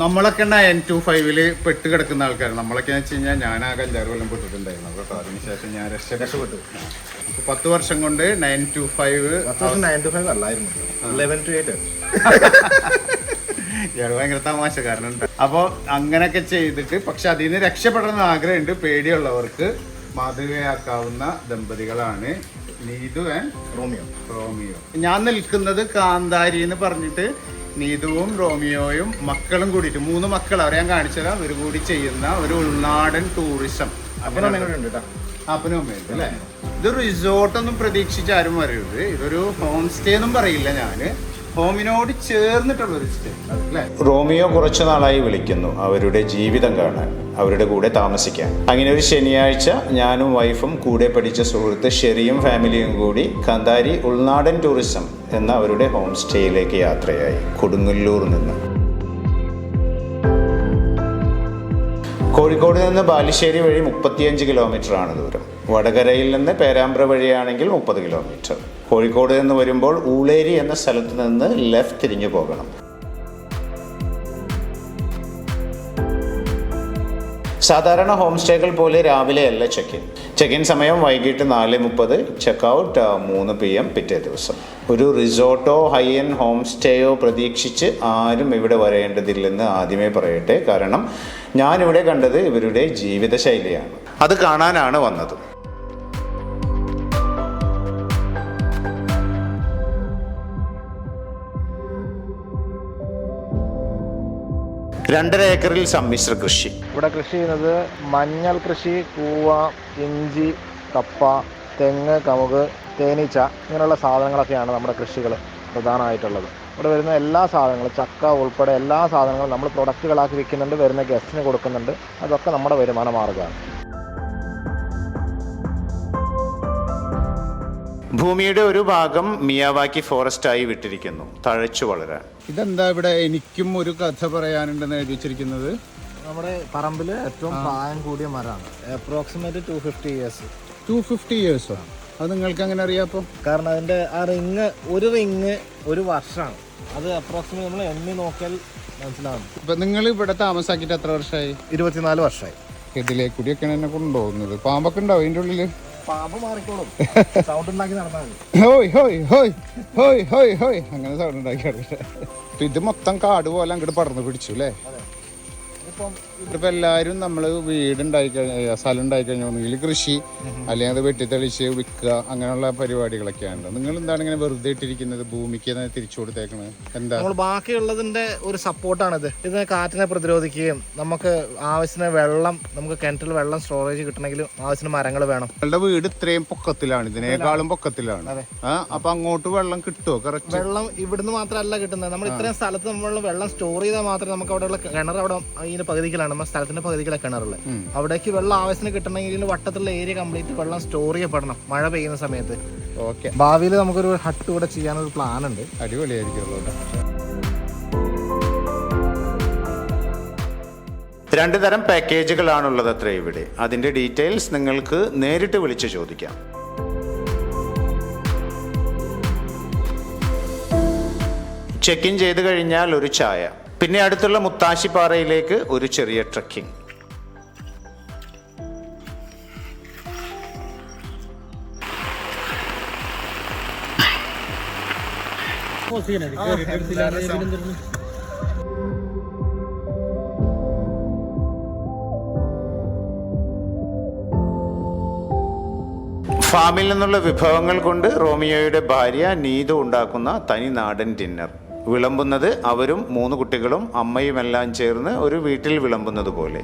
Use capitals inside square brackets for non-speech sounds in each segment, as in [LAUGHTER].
നമ്മളൊക്കെ nine to ഫൈവിൽ പെട്ട് കിടക്കുന്ന ആൾക്കാർ നമ്മളൊക്കെ വെച്ച് കഴിഞ്ഞാൽ ഞാനാകെ അഞ്ചാറ് കൊല്ലം പെട്ടിട്ടുണ്ടായിരുന്നു. കേട്ടോ അതിനുശേഷം ഞാൻ രക്ഷപ്പെട്ടു. ഇപ്പൊ പത്ത് വർഷം കൊണ്ട് nine two five nine two five അല്ലായിരുന്നു. ലെവൻ ടു എയ്റ്റ് ഇയാൾ ഭയങ്കര തമാശക്കാരനുണ്ട്. അപ്പോൾ അങ്ങനെയൊക്കെ ചെയ്തിട്ട് പക്ഷെ അതിൽ നിന്ന് രക്ഷപ്പെടണമെന്ന് ആഗ്രഹമുണ്ട്. പേടിയുള്ളവർക്ക് മാതൃകയാക്കാവുന്ന ദമ്പതികളാണ് നീതു ആൻഡ് റോമിയോ. റോമിയോ. ഞാൻ നിൽക്കുന്നത് കാന്താരി എന്ന് പറഞ്ഞിട്ട് നീതുവും റോമിയോയും മക്കളും കൂടിയിട്ട് മൂന്ന് മക്കൾ അവരെ ഞാൻ കാണിച്ചത് അവർ കൂടി ചെയ്യുന്ന ഒരു ഉൾനാടൻ ടൂറിസം. അപ്പനും അപ്പനും അമ്മയുണ്ട് അല്ലേ? ഇത് റിസോർട്ടൊന്നും പ്രതീക്ഷിച്ച് ആരും വരരുത്. ഇതൊരു ഹോം സ്റ്റേ എന്നും പറയില്ല ഞാൻ. ഹോമിനോട് ചേർന്നിട്ടുള്ള ഒരു സ്റ്റേ അല്ലേ റോമിയോ കുറച്ചു നാളായി വിളിക്കുന്നു. അവരുടെ ജീവിതം കാണാൻ. അവരുടെ കൂടെ താമസിക്കാൻ അങ്ങനെ ഒരു ശനിയാഴ്ച ഞാനും വൈഫും കൂടെ പഠിച്ച സുഹൃത്ത് ഷെറിയും ഫാമിലിയും കൂടി കാന്താരി ഉൾനാടൻ ടൂറിസം എന്ന അവരുടെ ഹോം സ്റ്റേയിലേക്ക് യാത്രയായി കൊടുങ്ങല്ലൂർ നിന്ന്. കോഴിക്കോട് നിന്ന് ബാലുശ്ശേരി വഴി മുപ്പത്തിയഞ്ച് കിലോമീറ്റർ ആണ് ദൂരം. വടകരയിൽ നിന്ന് പേരാമ്പ്ര വഴിയാണെങ്കിൽ മുപ്പത് കിലോമീറ്റർ. കോഴിക്കോട് നിന്ന് വരുമ്പോൾ ഊളേരി എന്ന സ്ഥലത്ത് നിന്ന് ലെഫ്റ്റ് തിരിഞ്ഞു പോകണം. സാധാരണ ഹോം സ്റ്റേകൾ പോലെ രാവിലെയല്ല ചെക്ക് ഇൻ ചെക്ക് ഇൻ സമയം വൈകിട്ട് നാല് മുപ്പത് ചെക്ക് ഔട്ട് മൂന്ന് പി എം പിറ്റേ ദിവസം. ഒരു റിസോർട്ടോ ഹൈ എൻ ഹോം സ്റ്റേയോ പ്രതീക്ഷിച്ച് ആരും ഇവിടെ വരേണ്ടതില്ലെന്ന് ആദ്യമേ പറയട്ടെ. കാരണം ഞാനിവിടെ കണ്ടത് ഇവരുടെ ജീവിതശൈലിയാണ്. അത് കാണാനാണ് വന്നത്. രണ്ടര ഏക്കറിൽ സമ്മിശ്ര കൃഷി. ഇവിടെ കൃഷി ചെയ്യുന്നത് മഞ്ഞൾ കൃഷി കൂവ ഇഞ്ചി കപ്പ തെങ്ങ് കമുക് തേനീച്ച ഇങ്ങനെയുള്ള സാധനങ്ങളൊക്കെയാണ് നമ്മുടെ കൃഷികൾ പ്രധാനമായിട്ടുള്ളത്. ഇവിടെ വരുന്ന എല്ലാ സാധനങ്ങളും ചക്ക ഉൾപ്പെടെ എല്ലാ സാധനങ്ങളും നമ്മൾ പ്രൊഡക്റ്റുകളാക്കി വിൽക്കുന്നുണ്ട് വരുന്ന ഗസ്റ്റിന് കൊടുക്കുന്നുണ്ട്. അതൊക്കെ നമ്മുടെ വരുമാന മാർഗമാണ് ഭൂമിയുടെ ഒരു ഭാഗം മിയാവാക്കി ഫോറസ്റ്റായി വിട്ടിരിക്കുന്നു. തഴച്ചു വളരാൻ. ഇതെന്താ ഇവിടെ എനിക്കും ഒരു കഥ പറയാനുണ്ടെന്ന് എഴുതിച്ചിരിക്കുന്നത് നമ്മുടെ പറമ്പിൽ ഏറ്റവും പ്രായം കൂടിയ മരമാണ്. Approximate two fifty years two fifty ഇയേഴ്സോ അത് നിങ്ങൾക്ക് അങ്ങനെ അറിയാപ്പോ കാരണം അതിന്റെ ആ റിങ് ഒരു റിങ് ഒരു വർഷമാണ് അത് അപ്രോക്സിമേറ്റ് നമ്മൾ എണ്ണി നോക്കിയാൽ മനസ്സിലാവും. ഇപ്പൊ നിങ്ങൾ ഇവിടെ താമസാക്കിയിട്ട് എത്ര വർഷമായി? ഇരുപത്തിനാല് വർഷമായി. ഇതിലേ കൂടിയൊക്കെയാണ് എന്നെ കൊണ്ടുപോകുന്നത്. പാമ്പൊക്കെ ഉണ്ടാവും അതിന്റെ ഉള്ളിൽ പാമ്പ് മാറിക്കോളും. [LAUGHS] സൗണ്ട് ഉണ്ടാക്കി നടന്നാൽ മതി. ഹോയ് ഹോയ് ഹോയ് ഹോയ് ഹോയ് ഹോയ്. അങ്ങനെ സൗണ്ട് ഉണ്ടാക്കിയാണ് ഇപ്പം ഇത് മൊത്തം കാട് പോലെ അങ്ങോട്ട് പടർന്നു പിടിച്ചു അല്ലേ? ഇപ്പം ഇതിപ്പോൾ എല്ലാവരും നമ്മൾ വീടുണ്ടായി കഴിഞ്ഞാൽ സ്ഥലം ഉണ്ടായി കഴിഞ്ഞാൽ ഒന്നുകിൽ കൃഷി അല്ലെങ്കിൽ അത് വെട്ടിത്തെളിച്ച് വിൽക്കുക അങ്ങനെയുള്ള പരിപാടികളൊക്കെയാണ്. നിങ്ങൾ എന്താണ് ഇങ്ങനെ വെറുതെ ഇട്ടിരിക്കുന്നത്? ഭൂമിക്ക് തിരിച്ചു കൊടുത്തേക്കണത് എന്താ? നമ്മൾ ബാക്കിയുള്ളതിന്റെ ഒരു സപ്പോർട്ടാണിത്. ഇത് കാറ്റിനെ പ്രതിരോധിക്കുകയും നമുക്ക് ആവശ്യത്തിന് വെള്ളം നമുക്ക് കിണറ്റിൽ വെള്ളം സ്റ്റോറേജ് കിട്ടണമെങ്കിൽ ആവശ്യത്തിന് മരങ്ങൾ വേണം. നിങ്ങളുടെ വീട് ഇത്രയും പൊക്കത്തിലാണ്. ഇതിനേക്കാളും പൊക്കത്തിലാണ്. അപ്പൊ അങ്ങോട്ട് വെള്ളം കിട്ടുമോ കറക്റ്റ് വെള്ളം ഇവിടുന്ന് മാത്രമല്ല കിട്ടുന്നത്. നമ്മൾ ഇത്രയും സ്ഥലത്ത് നമ്മൾ വെള്ളം സ്റ്റോർ ചെയ്താൽ മാത്രമേ നമുക്ക് അവിടെയുള്ള കിണർ അവിടെ അതിന്റെ പകുതിക്കലാണ് നമ്മുടെ സ്ഥലത്തിന്റെ പകുതിക്കലാണ് കിണറുള്ളത് അവിടേക്ക് വെള്ളം ആവശ്യത്തിന് കിട്ടണമെങ്കിൽ വട്ടത്തിലുള്ള ഏരിയ കംപ്ലീറ്റ് വെള്ളം സ്റ്റോർ ചെയ്യപ്പെടണം മഴ പെയ്യുന്ന സമയത്ത്. ഓക്കെ ഭാവിയിൽ നമുക്കൊരു ഹട്ട് കൂടെ ചെയ്യാനൊരു പ്ലാൻ ഉണ്ട്. അടിപൊളിയായിരിക്കും രണ്ട് തരം പാക്കേജുകളാണുള്ളത് അത്ര ഇവിടെ. അതിന്റെ ഡീറ്റെയിൽസ് നിങ്ങൾക്ക് നേരിട്ട് വിളിച്ച് ചോദിക്കാം. ചെക്ക് ഇൻ ചെയ്ത് കഴിഞ്ഞാൽ ഒരു ചായ. പിന്നെ അടുത്തുള്ള മുത്താശിപ്പാറയിലേക്ക് ഒരു ചെറിയ ട്രക്കിംഗ് ഫാമിൽ നിന്നുള്ള വിഭവങ്ങൾ കൊണ്ട് റോമിയോയുടെ ഭാര്യ നീതു ഉണ്ടാക്കുന്ന തനി നാടൻ ഡിന്നർ വിളമ്പുന്നത് അവരും മൂന്ന് കുട്ടികളും അമ്മയും എല്ലാം ചേർന്ന് ഒരു വീട്ടിൽ വിളമ്പുന്നത് പോലെ.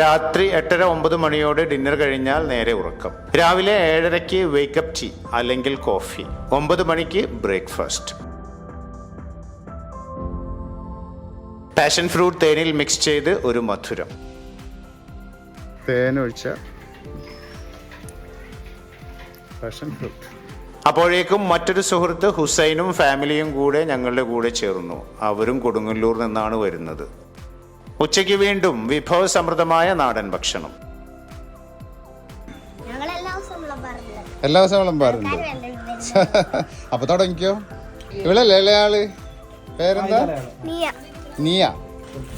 രാത്രി എട്ടര ഒമ്പത് മണിയോടെ ഡിന്നർ കഴിഞ്ഞാൽ നേരെ ഉറക്കം. രാവിലെ ഏഴരയ്ക്ക് വേക്കപ്പ് ടീ അല്ലെങ്കിൽ കോഫി ഒമ്പത് മണിക്ക് ബ്രേക്ക്ഫാസ്റ്റ് പാഷൻ ഫ്രൂട്ട് തേനിൽ മിക്സ് ചെയ്ത് ഒരു മധുരം. തേനൊഴിച്ച പാഷൻ ഫ്രൂട്ട് അപ്പോഴേക്കും മറ്റൊരു സുഹൃത്ത് ഹുസൈനും ഫാമിലിയും കൂടെ ഞങ്ങളുടെ കൂടെ ചേർന്നു. അവരും കൊടുങ്ങല്ലൂർ നിന്നാണ് വരുന്നത്. ഉച്ചയ്ക്ക് വീണ്ടും വിഭവസമൃദ്ധമായ നാടൻ ഭക്ഷണം. എല്ലാ ദിവസവും വിളമ്പാറുണ്ട് [LAUGHS] അപ്പൊ തുടങ്ങിക്കോ. ഇവളല്ലേ അല്ലേ ആൾ? പേരെന്താ? നീയ. നീയ.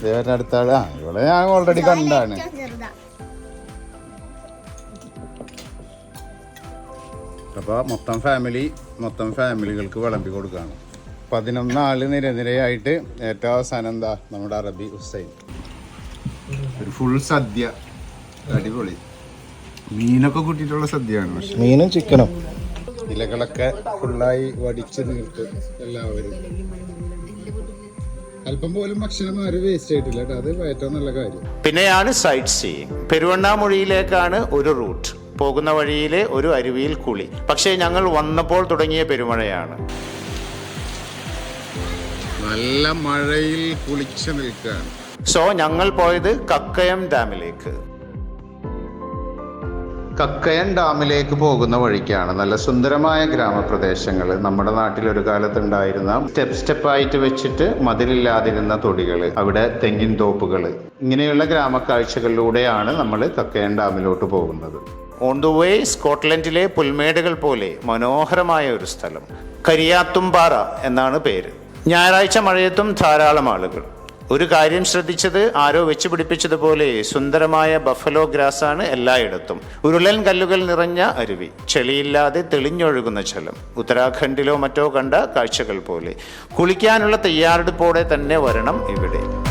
ദേവന്റെ അടുത്താൾ ആ ഇവിടെ ഞാൻ ഓൾറെഡി കണ്ടാണ്. അപ്പോൾ മൊത്തം ഫാമിലി മൊത്തം ഫാമിലികൾക്ക് വിളമ്പി കൊടുക്കുകയാണ് പതിനൊന്നാൾ ആൾ നിരനിരയായിട്ട് ഏറ്റവും അവസാനം എന്താ? നമ്മുടെ അറബി ഹുസൈൻ. ഒരു ഫുൾ സദ്യ. അടിപൊളി. മീനൊക്കെ കൂട്ടിയിട്ടുള്ള സദ്യയാണ് പക്ഷെ. മീനും ചിക്കനും. ഇലകളൊക്കെ ഫുള്ളായി വടിച്ച് നീർത്ത് എല്ലാവരും. അല്പം പോലും ഭക്ഷണം ആരും വേസ്റ്റ് ആയിട്ടില്ല അത് ഏറ്റവും നല്ല കാര്യം. പിന്നെയാണ് സൈറ്റ് സീയിങ് പെരുവണ്ണാമൊഴിയിലേക്കാണ് ഒരു റൂട്ട് പോകുന്ന വഴിയിലെ ഒരു അരുവിയിൽ കുളി. പക്ഷേ ഞങ്ങൾ വന്നപ്പോൾ തുടങ്ങിയ പെരുമഴയാണ്. നല്ല മഴയിൽ കുളിച്ച് നിൽക്കുകയാണ് സോ ഞങ്ങൾ പോയത് കക്കയം ഡാമിലേക്ക്. കക്കയൻ ഡാമിലേക്ക് പോകുന്ന വഴിക്കാണ്. നല്ല സുന്ദരമായ ഗ്രാമപ്രദേശങ്ങൾ. നമ്മുടെ നാട്ടിൽ ഒരു കാലത്തുണ്ടായിരുന്ന സ്റ്റെപ്പ് സ്റ്റെപ്പായിട്ട് വെച്ചിട്ട് മതിലില്ലാതിരുന്ന തൊടികൾ അവിടെ തെങ്ങിൻ തോപ്പുകൾ ഇങ്ങനെയുള്ള ഗ്രാമക്കാഴ്ചകളിലൂടെയാണ് നമ്മൾ കക്കയൻ ഡാമിലോട്ട് പോകുന്നത്. ഓൺ ദ വേ സ്കോട്ട്ലൻഡിലെ പുൽമേടുകൾ പോലെ മനോഹരമായ ഒരു സ്ഥലം. കരിയാത്തുംപാറ എന്നാണ് പേര്. ഞായറാഴ്ച മഴയത്തും ധാരാളം ആളുകൾ. ഒരു കാര്യം ശ്രദ്ധിച്ചത് ആരോ വെച്ച് പിടിപ്പിച്ചതുപോലെ സുന്ദരമായ ബഫലോ ഗ്രാസ് ആണ് എല്ലായിടത്തും. ഉരുളൻ കല്ലുകൾ നിറഞ്ഞ അരുവി ചെളിയില്ലാതെ തെളിഞ്ഞൊഴുകുന്ന ജലം ഉത്തരാഖണ്ഡിലോ മറ്റോ കണ്ട കാഴ്ചകൾ പോലെ. കുളിക്കാനുള്ള തയ്യാറെടുപ്പോടെ തന്നെ വരണം ഇവിടെ.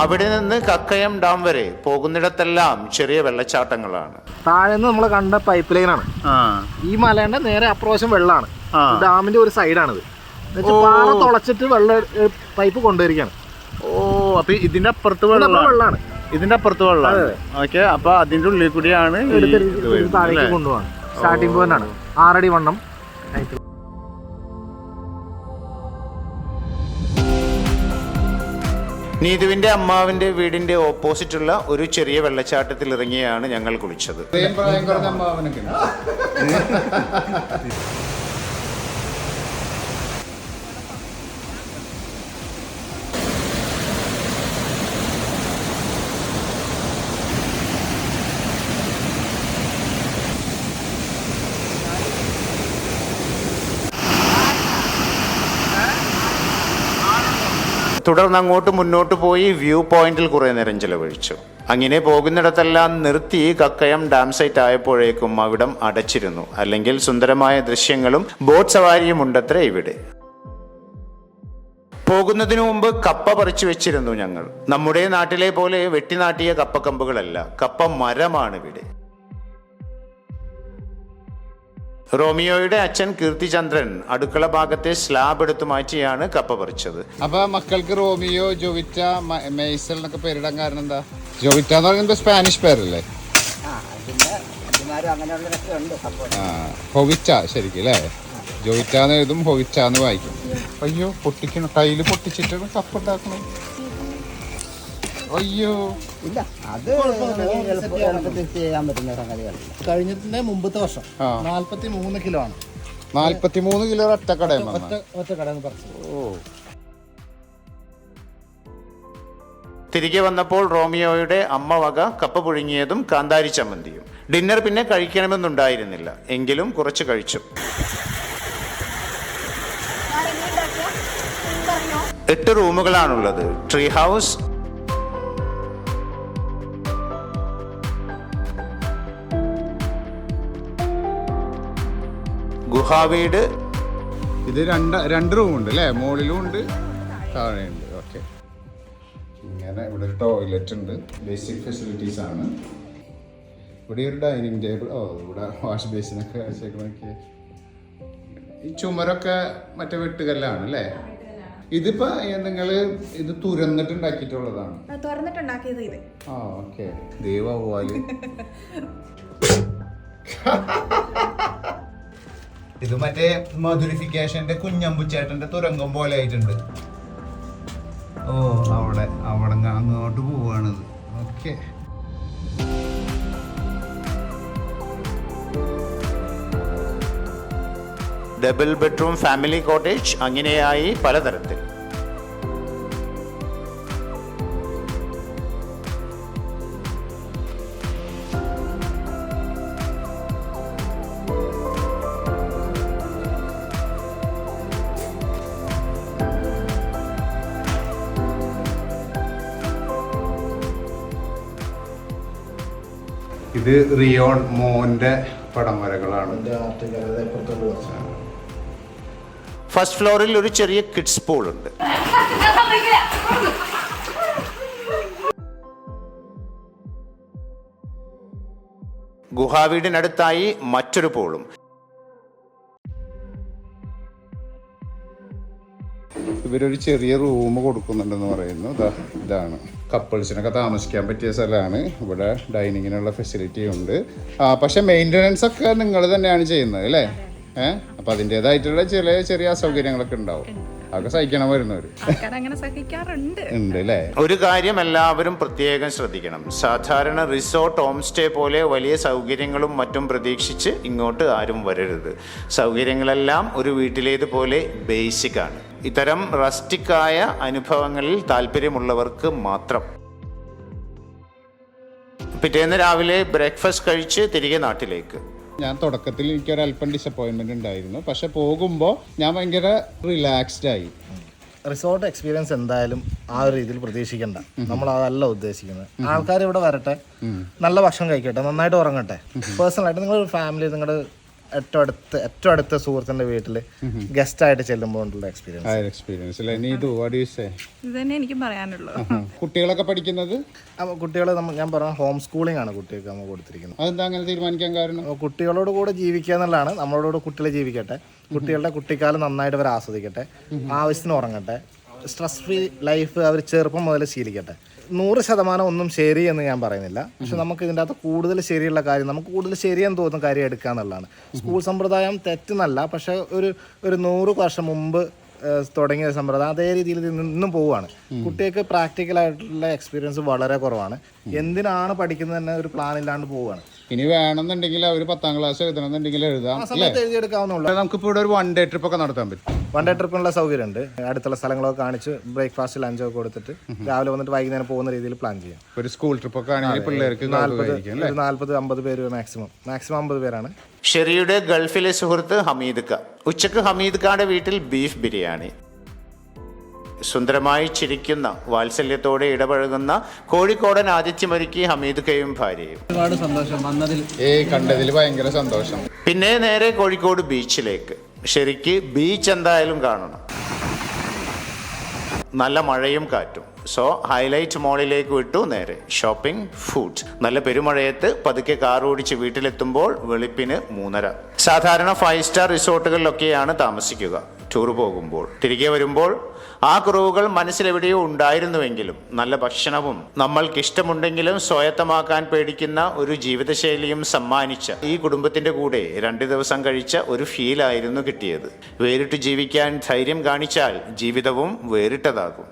അവിടെ നിന്ന് കക്കയം ഡാം വരെ പോകുന്നിടത്തെല്ലാം ചെറിയ വെള്ളച്ചാട്ടങ്ങളാണ്. താഴെ നിന്ന് നമ്മൾ കണ്ട പൈപ്പ് ലൈനാണ് ഈ മലേന്റെ നേരെ അപ്രോശം വെള്ളമാണ് ഡാമിന്റെ ഒരു സൈഡാണിത് പാറ തുളച്ചിട്ട് വെള്ള പൈപ്പ് കൊണ്ടുവരികയാണ്. ഓ അപ്പൊ ഇതിന്റെ അപ്പുറത്ത് വെള്ളമാണ്. ഇതിന്റെ അപ്പുറത്ത് വെള്ളമാണ്. ഓക്കെ അപ്പൊ അതിന്റെ ഉള്ളിൽ കൂടിയാണ് താഴേക്ക് കൊണ്ടുപോകാൻ സ്റ്റാർട്ടിംഗ് പോയിന്റ് ആണ്. ആറടി വണ്ണം. നീതുവിന്റെ അമ്മാവിന്റെ വീടിന്റെ ഓപ്പോസിറ്റുള്ള ഒരു ചെറിയ വെള്ളച്ചാട്ടത്തിൽ ഇറങ്ങിയാണ് ഞങ്ങൾ കുളിച്ചത്. പ്രായം കുറഞ്ഞ അമ്മാവനൊക്കെ [LAUGHS] തുടർന്ന് അങ്ങോട്ട് മുന്നോട്ട് പോയി വ്യൂ പോയിന്റിൽ കുറേ നേരം ചിലവഴിച്ചു. അങ്ങനെ പോകുന്നിടത്തെല്ലാം നിർത്തി കക്കയം ഡാം സൈറ്റ് ആയപ്പോഴേക്കും അവിടം അടച്ചിരുന്നു. അല്ലെങ്കിൽ സുന്ദരമായ ദൃശ്യങ്ങളും ബോട്ട് സവാരിയും ഉണ്ടത്രേ ഇവിടെ. പോകുന്നതിനു മുമ്പ് കപ്പ പറിച്ചു വെച്ചിരുന്നു ഞങ്ങൾ. നമ്മുടെ നാട്ടിലെ പോലെ വെട്ടിനാട്ടിയ കപ്പക്കമ്പുകളല്ല. കപ്പ മരമാണ് ഇവിടെ. റോമിയോയുടെ അച്ഛൻ കീർത്തിചന്ദ്രൻ അടുക്കള ഭാഗത്തെ സ്ലാബ് എടുത്തു മാറ്റിയാണ് കപ്പ പറിച്ചത്. അപ്പൊ മക്കൾക്ക് റോമിയോ ജോവിറ്റ മെയ്സൽ എന്നൊക്കെ പേരിടാൻ കാരണം എന്താ? ജോവിറ്റ എന്ന് പറയുന്നത് സ്പാനിഷ് പേരല്ലേ? ആ ഹൊവിച്ച ശരിക്കും അല്ലേ? ജോവിറ്റ എന്ന് എഴുതും ഹൊവിറ്റ എന്ന് വായിക്കും. അയ്യോ പൊട്ടിക്കണം കയ്യിൽ പൊട്ടിച്ചിട്ടാണ് കപ്പ് ഉണ്ടാക്കണം അയ്യോ. ഇല്ല അത് എളുപ്പത്തിൽ ചെയ്യാൻ പറ്റുന്ന സംഗതികളല്ല കഴിഞ്ഞതിന്റെ മുമ്പത്തെ വർഷം ആ. നാല്പത്തി മൂന്ന് കിലോ ആണ്. നാല്പത്തി മൂന്ന് കിലോ ഒറ്റ ഒറ്റക്കടന്ന് ഒറ്റ ഒറ്റ പറിച്ചത്. ഓ. തിരികെ വന്നപ്പോൾ റോമിയോയുടെ അമ്മ വക കപ്പ പുഴുങ്ങിയതും കാന്താരി ചമ്മന്തിയും. ഡിന്നർ പിന്നെ കഴിക്കണമെന്നുണ്ടായിരുന്നില്ല. എങ്കിലും കുറച്ച് കഴിച്ചു. എട്ട് റൂമുകളാണുള്ളത്. Tree house ഗുഹാവീട്. ഇത് രണ്ട് രണ്ട് റൂമുണ്ട് അല്ലേ മുകളിലും ഉണ്ട് താഴെയുണ്ട്. ഓക്കെ ഇങ്ങനെ ഇവിടെ ഒരു ടോയ്ലറ്റ് ഉണ്ട്. ബേസിക് ഫെസിലിറ്റീസ് ആണ്. ഇവിടെ ഒരു ഡൈനിങ് ടേബിൾ ഓ ഇവിടെ വാഷ് ബേസിനൊക്കെ വെച്ചേക്കണൊക്കെ ഈ ചുമരൊക്കെ മറ്റേ വെട്ടുകല്ലാണ് അല്ലേ ഇതിപ്പോ നിങ്ങൾ ഇത് തുരന്നിട്ട് ഉണ്ടാക്കിയിട്ടുള്ളതാണ് തുറന്നിട്ടുണ്ടാക്കിയത് ഇത്. ആ ഓക്കെ ദൈവവാൽ [LAUGHS] ഇത് മറ്റേ മധുരിഫിക്കേഷന്റെ കുഞ്ഞമ്പുച്ചേട്ടന്റെ തുരങ്കം പോലെ ആയിട്ടുണ്ട്. ഓ അവിടെ അവിടെ അങ്ങ് അങ്ങോട്ട് പോവാണിത് okay. Double bedroom family cottage അങ്ങനെയായി പലതരത്തിൽ. ഇത് റിയോൺ മോന്റെ പടം വരകളാണ്. ഫസ്റ്റ് ഫ്ലോറിൽ ഒരു ചെറിയ കിഡ്സ് പൂൾ ഉണ്ട് ഗുഹാവീടിനടുത്തായി മറ്റൊരു പൂളും. ഇവരൊരു ചെറിയ റൂം കൊടുക്കുന്നുണ്ടെന്ന് പറയുന്നു. ഇതാ ഇതാണ്. കപ്പിൾസിനൊക്കെ താമസിക്കാൻ പറ്റിയ സ്ഥലമാണ്. ഇവിടെ ഡൈനിങ്ങിനുള്ള ഫെസിലിറ്റി ഉണ്ട്. ആ പക്ഷെ മെയിന്റനൻസ് ഒക്കെ നിങ്ങൾ തന്നെയാണ് ചെയ്യുന്നത് അല്ലേ? ഏഹ് അപ്പം അതിന്റെതായിട്ടുള്ള ചില ചെറിയ അസൗകര്യങ്ങളൊക്കെ ഉണ്ടാവും. അതൊക്കെ സഹിക്കണം സഹിക്കാറുണ്ട്. ഉണ്ട് അല്ലേ? ഒരു കാര്യം എല്ലാവരും പ്രത്യേകം ശ്രദ്ധിക്കണം. സാധാരണ റിസോർട്ട് ഹോം സ്റ്റേ പോലെ വലിയ സൗകര്യങ്ങളും മറ്റും പ്രതീക്ഷിച്ച് ഇങ്ങോട്ട് ആരും വരരുത്. സൗകര്യങ്ങളെല്ലാം ഒരു വീട്ടിലേതുപോലെ ബേസിക് ആണ്. ഇത്തരം റസ്റ്റിക്കായ അനുഭവങ്ങളിൽ താല്പര്യമുള്ളവർക്ക് മാത്രം. പിറ്റേന്ന് രാവിലെ ബ്രേക്ക്ഫാസ്റ്റ് കഴിച്ച് തിരികെ നാട്ടിലേക്ക്. ഞാൻ തുടക്കത്തിൽ എനിക്ക് ഒരു അല്പം ഡിസപ്പോയിൻമെന്റ് ഉണ്ടായിരുന്നു. പക്ഷെ പോകുമ്പോൾ ഞാൻ ഭയങ്കര റിലാക്സ്ഡ് ആയി. റിസോർട്ട് എക്സ്പീരിയൻസ് എന്തായാലും ആ ഒരു രീതിയിൽ പ്രതീക്ഷിക്കണ്ട. നമ്മൾ അതല്ല ഉദ്ദേശിക്കുന്നത്. ആൾക്കാർ ഇവിടെ വരട്ടെ. നല്ല ഭക്ഷണം കഴിക്കട്ടെ. നന്നായിട്ട് ഉറങ്ങട്ടെ. പേഴ്സണലായിട്ട് നിങ്ങളൊരു ഫാമിലി നിങ്ങളുടെ ഏറ്റവും അടുത്ത് ഏറ്റവും അടുത്ത സുഹൃത്തിന്റെ വീട്ടിൽ ഗസ്റ്റ് ആയിട്ട് ചെല്ലുമ്പോൾ ഉള്ള എക്സ്പീരിയൻസ് എക്സ്പീരിയൻസ് അല്ലേ? നീ ഇത് വാട്ട് യു സേ ഇത് എനിക്ക് പറയാനുള്ളൂ. കുട്ടികളൊക്കെ പഠിക്കുന്നത്? കുട്ടികളെ കുട്ടികൾ ഞാൻ പറഞ്ഞ ഹോം സ്കൂളിംഗ് ആണ് കുട്ടികൾക്ക് നമ്മൾ കൊടുത്തിരിക്കുന്നത്. അതെന്താ അങ്ങനെ തീരുമാനിക്കാൻ കാരണം? കുട്ടികളോട് കൂടെ ജീവിക്കുക എന്നുള്ളതാണ്. നമ്മളോട് കുട്ടികളെ ജീവിക്കട്ടെ. കുട്ടികളുടെ കുട്ടിക്കാലം നന്നായിട്ട് അവർ ആസ്വദിക്കട്ടെ. ആവശ്യത്തിന് ഉറങ്ങട്ടെ. സ്ട്രെസ് ഫ്രീ ലൈഫ് അവർ ചെറുപ്പം മുതൽ ശീലിക്കട്ടെ. നൂറ് ശതമാനം ഒന്നും ശരി എന്ന് ഞാൻ പറയുന്നില്ല. പക്ഷെ നമുക്ക് ഇതിന്റെ അകത്ത് കൂടുതൽ ശരിയുള്ള കാര്യം നമുക്ക് കൂടുതൽ ശരിയെന്ന് തോന്നുന്ന കാര്യം എടുക്കുക എന്നുള്ളതാണ്. സ്കൂൾ സമ്പ്രദായം തെറ്റെന്നല്ല പക്ഷെ ഒരു ഒരു നൂറ് വർഷം മുമ്പ് തുടങ്ങിയ സമ്പ്രദായം അതേ രീതിയിൽ നിന്നും പോവുകയാണ്. കുട്ടികൾക്ക് പ്രാക്ടിക്കൽ ആയിട്ടുള്ള എക്സ്പീരിയൻസ് വളരെ കുറവാണ്. എന്തിനാണ് പഠിക്കുന്നത് തന്നെ ഒരു പ്ലാൻ ഇല്ലാണ്ട് പോവുകയാണ്. ഇനി വേണമെന്നുണ്ടെങ്കിൽ അവർ പത്താം ക്ലാസ് എഴുതണമെന്നുണ്ടെങ്കിൽ എഴുതാം ആ നമുക്ക് എഴുതിയെടുക്കാവുന്നുള്ളൂ നമുക്കിപ്പോൾ ഇവിടെ ഒരു വൺ ഡേ ട്രിപ്പ് ഒക്കെ നടത്താൻ പറ്റും. വൺ ഡേ ട്രിപ്പിനുള്ള സൗകര്യമുണ്ട്. അടുത്തുള്ള സ്ഥലങ്ങളൊക്കെ കാണിച്ച് ബ്രേക്ക്ഫാസ്റ്റ് ലഞ്ചൊക്കെ കൊടുത്തിട്ട് രാവിലെ വന്നിട്ട് വൈകുന്നേരം പോകുന്ന രീതിയിൽ പ്ലാൻ ചെയ്യാം. ഒരു സ്കൂൾ ട്രിപ്പ് ഒക്കെ ആണെങ്കിൽ പിള്ളേർക്ക് നാല്പത് അമ്പത് പേര് മാക്സിമം മാക്സിമം അമ്പത് പേരാണ്. ഷെറിയുടെ ഗൾഫിലെ സുഹൃത്ത് ഹമീദ് ഖ. ഉച്ചയ്ക്ക് ഹമീദ് ഖാന്റെ വീട്ടിൽ ബീഫ് ബിരിയാണി. സുന്ദരമായി ചിരിക്കുന്ന വാത്സല്യത്തോടെ ഇടപഴകുന്ന കോഴിക്കോടൻ ആദിത്യമൊരുക്കി ഹമീദ് കെയും ഭാര്യയും. ഒരുപാട് സന്തോഷം. വന്നതിൽ കണ്ടതിൽ ഭയങ്കര സന്തോഷം. പിന്നെ നേരെ കോഴിക്കോട് ബീച്ചിലേക്ക്. ശരിക്ക് ബീച്ച് എന്തായാലും കാണണം. നല്ല മഴയും കാറ്റും. സോ ഹൈലൈറ്റ് മോളിലേക്ക് വിട്ടു നേരെ. Shopping food. നല്ല പെരുമഴയത്ത് പതുക്കെ കാർ ഓടിച്ച് വീട്ടിലെത്തുമ്പോൾ വെളുപ്പിന് മൂന്നര. സാധാരണ ഫൈവ് സ്റ്റാർ റിസോർട്ടുകളിലൊക്കെയാണ് താമസിക്കുക. ടൂർ പോകുമ്പോൾ തിരികെ വരുമ്പോൾ ആ കുറവുകൾ മനസ്സിലെവിടെയോ ഉണ്ടായിരുന്നുവെങ്കിലും നല്ല ഭക്ഷണവും നമ്മൾക്കിഷ്ടമുണ്ടെങ്കിലും സ്വായത്തമാക്കാൻ പേടിക്കുന്ന ഒരു ജീവിതശൈലിയും സമ്മാനിച്ച ഈ കുടുംബത്തിന്റെ കൂടെ രണ്ട് ദിവസം കഴിച്ച ഒരു ഫീലായിരുന്നു കിട്ടിയത്. വേറിട്ട് ജീവിക്കാൻ ധൈര്യം കാണിച്ചാൽ ജീവിതവും വേറിട്ടതാകും.